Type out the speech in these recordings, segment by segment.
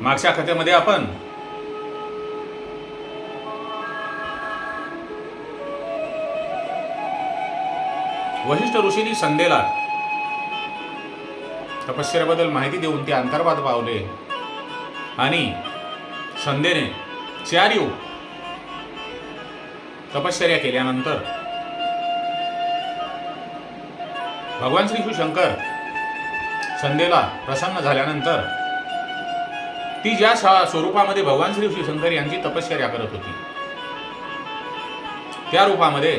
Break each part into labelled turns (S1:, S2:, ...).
S1: मागच्या खात्यामध्ये आपण. वशिष्ठ ऋषींनी संध्येला तपश्चर्याबद्दल माहिती देऊन ते अंतर्वाद पावले. आणि संध्येने चार युग तपश्चर्या केल्यानंतर भगवान श्री शिवशंकर संध्येला प्रसन्न झाल्यानंतर ती ज्या स्वरूपामध्ये भगवान श्री शिवशंकर यांची तपश्चर्या करत होती त्या रूपामध्ये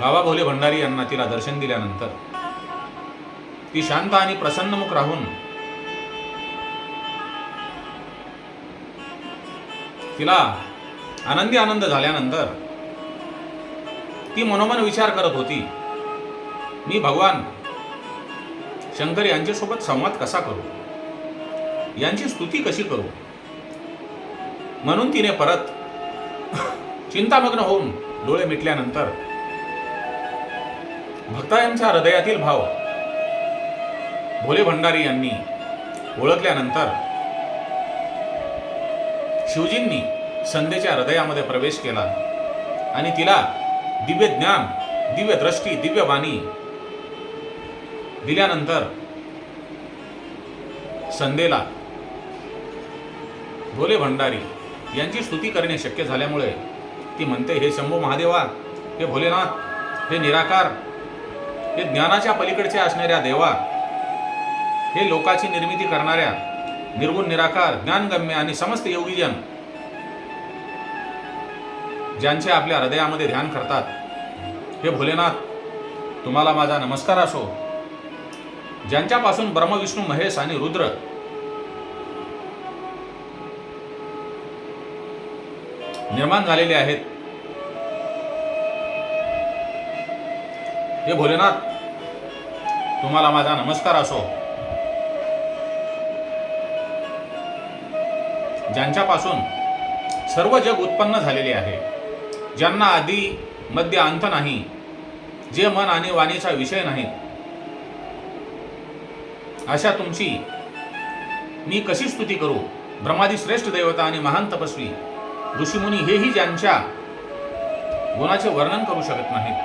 S1: बाबा भोले भंडारी यांना तिला दर्शन दिल्यानंतर ती शांत आणि प्रसन्नमुख राहून तिला आनंदी आनंद झाल्यानंतर ती मनोमन विचार करत होती मी भगवान शंकर यांच्यासोबत संवाद कसा करू? यांची स्तुती कशी करू? म्हणून तिने परत चिंतामग्न होऊन डोळे मिटल्यानंतर भक्तांच्या हृदयातील भाव भोले भंडारी यांनी ओळखल्यानंतर शिवजींनी संध्येच्या हृदयामध्ये प्रवेश केला आणि तिला दिव्य ज्ञान दिव्य दृष्टी दिव्य वाणी दिल्यानंतर संध्येला भोले भंडारी यांची स्तुती करणे शक्य झाल्यामुळे ती म्हणते हे शंभू महादेवा हे भोलेनाथ हे निराकार हे ज्ञानाच्या पलीकडचे असणाऱ्या देवा हे लोकाची निर्मिती करणाऱ्या निर्गुण निराकार ज्ञानगम्य आणि समस्त योगीजन ज्यांचे आपल्या हृदयामध्ये ध्यान करतात हे भोलेनाथ तुम्हाला माझा नमस्कार असो. ज्यांच्यापासून ब्रह्मविष्णू महेश आणि रुद्र निर्माण झालेले आहेत. हे भोलेनाथ तुम्हाला माझा नमस्कार असो. ज्यांच्यापासून सर्व जग उत्पन्न झालेले आहे ज्यांना आधी मध्य अंत नाही जे मन आणि वाणीचा विषय नाही अशा तुमची मी कशी स्तुती करू? ब्रह्मादी श्रेष्ठ देवता आणि महान तपस्वी ऋषीमुनी हेही ज्यांच्या गुणाचे वर्णन करू शकत नाहीत.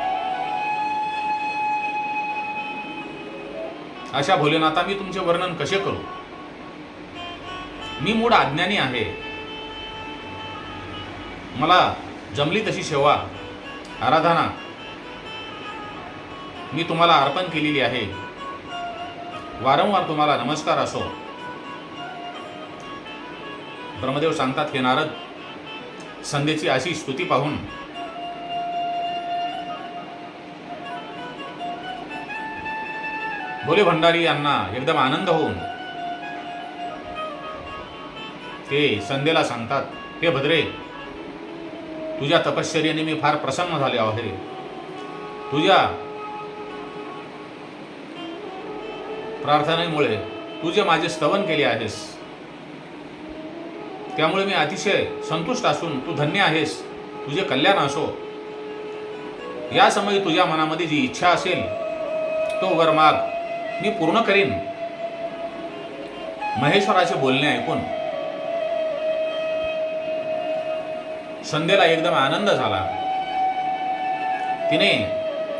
S1: अशा भोलेनाथा मी तुमचे वर्णन कसे करू? मी मूळ अज्ञानी आहे. मला जमली तशी सेवा आराधना मी तुम्हाला अर्पण केलेली आहे. वारंवार तुम्हाला नमस्कार असो. ब्रह्मदेव सांगतात हे नारद संध्येची अशी स्तुती पाहून. भोले भंडारी यांना एकदम आनंद होऊन ते संध्येला सांगतात हे भद्रे तुझ्या तपश्चर्याने मी फार प्रसन्न झाले आहे. तुझ्या प्रार्थनेमुळे तू जे माझे स्तवन केले आहेस त्यामुळे मी अतिशय संतुष्ट असून तू धन्य आहेस. तुझे कल्याण असो. या समयी तुझ्या मनामध्ये जी इच्छा असेल तो वर माग. मी पूर्ण करीन. महेश्वराचे बोलणे ऐकून संध्येला एकदम आनंद झाला. तिने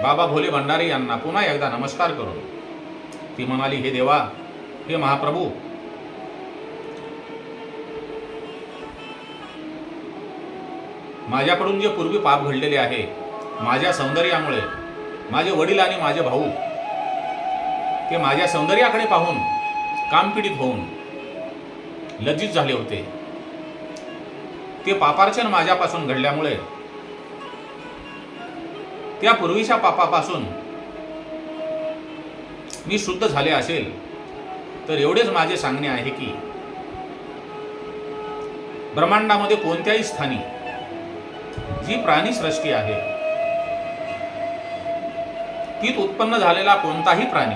S1: बाबा भोले भंडारी यांना पुन्हा एकदा नमस्कार करून ती म्हणाली हे देवा हे महाप्रभू माझ्याकडून जे पूर्वी पाप घडलेले आहे माझ्या सौंदर्यामुळे माझे वडील आणि माझे भाऊ ते माझ्या सौंदर्याकडे पाहून कामपीडित होऊन लज्जित झाले होते. ते पापार्चन माझ्यापासून घडल्यामुळे त्या पूर्वीच्या पापापासून मी शुद्ध झाले असेल तर एवढेच माझे सांगणे आहे की ब्रह्मांडामध्ये कोणत्याही स्थानी जी प्राणी सृष्टी आहे तीत उत्पन्न झालेला कोणताही प्राणी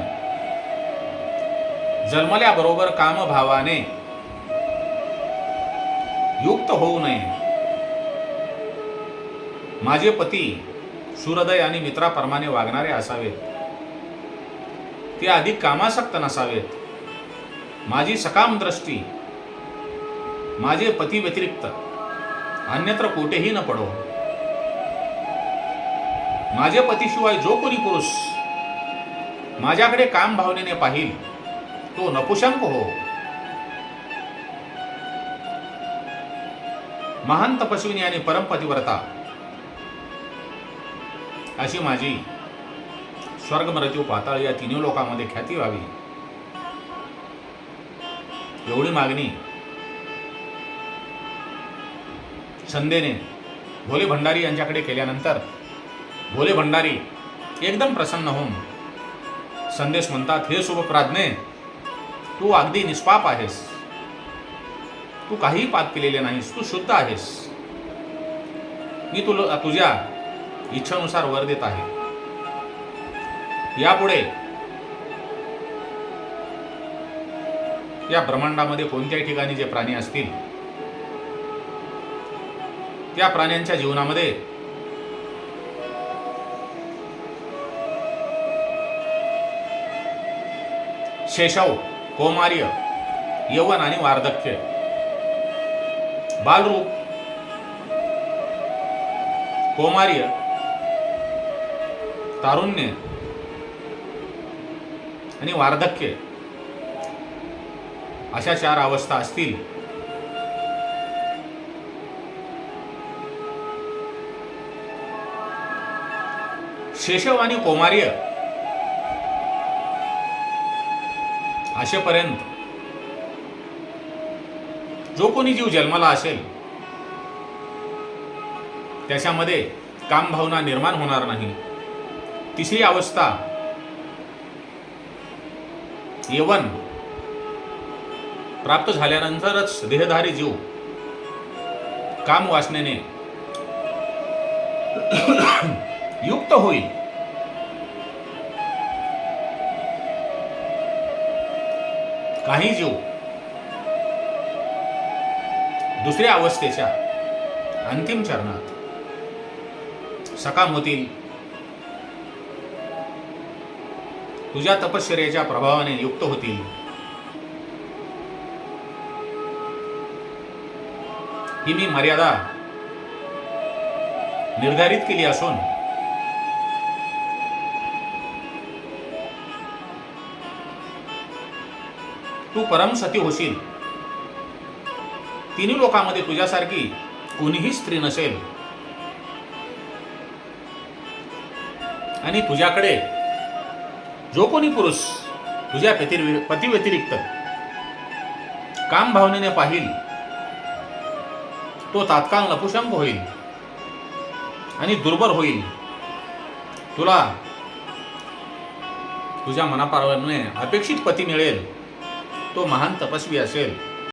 S1: जन्मल्याबरोबर कामभावाने युक्त होऊ नये. माझे पती सूर्योदय आणि मित्राप्रमाणे वागणारे असावेत. ते अधिक कामासक्त नसावेत. माझी सकाम दृष्टी माझे पती व्यतिरिक्त अन्यत्र कोठेही न पडो. माझ्या पतीशिवाय जो कोणी पुरुष माझ्याकडे काम भावनेने पाहिल तो नपुसंक हो. महान तपस्विनी आणि परमपतिव्रता अशी माझी स्वर्ग मृत्यू पाताळ या तिन्ही लोकांमध्ये ख्याती व्हावी. एवढी मागणी संदेने भोले भंडारी यांच्याकडे केल्यानंतर भोले भंडारी एकदम प्रसन्न होऊन संदेश म्हणतात हे शुभप्राज्ञे तू अगदी निष्पाप आहेस. तू काहीही पाप केलेले नाहीस तू शुद्ध आहेस. मी तुला तुझ्या इच्छेनुसार वर देत आहे. यापुढे या ब्रह्मांडामध्ये कोणत्याही ठिकाणी जे प्राणी असतील त्या प्राण्यांच्या जीवनामध्ये शेषव कौमार्य यवन आणि वार्धक्य. बालरूप कौमार्य तारुण्य आणि वार्धक्य. अशा चार अवस्था असतील. शेषव आणि कौमार्य आशेपर्यंत जो कोणी जीव जन्माला असेल त्याच्यामध्ये काम भावना निर्माण होणार नाही. तिसरी अवस्था यवन प्राप्त झाल्यानंतरच देहधारी जीव काम वासनेने युक्त होईल. काही जीव. दुसऱ्या अवस्थेच्या अंतिम चरणात सकाम होतील तुझ्या तपश्चर्याच्या प्रभावाने युक्त होतील. ही मी मर्यादा निर्धारित केली असून तू परमसती होशील. तिन्ही लोकांमध्ये तुझ्यासारखी कोणीही स्त्री नसेल. आणि तुझ्याकडे जो कोणी पुरुष तुझ्या पती पतीव्यतिरिक्त काम भावनेने पाहिल तो तात्काळ नपुसंक होईल आणि दुर्बल होईल. तुला तुझ्या मनापारवाने अपेक्षित पती मिळेल. तो महान तपस्वी असेल.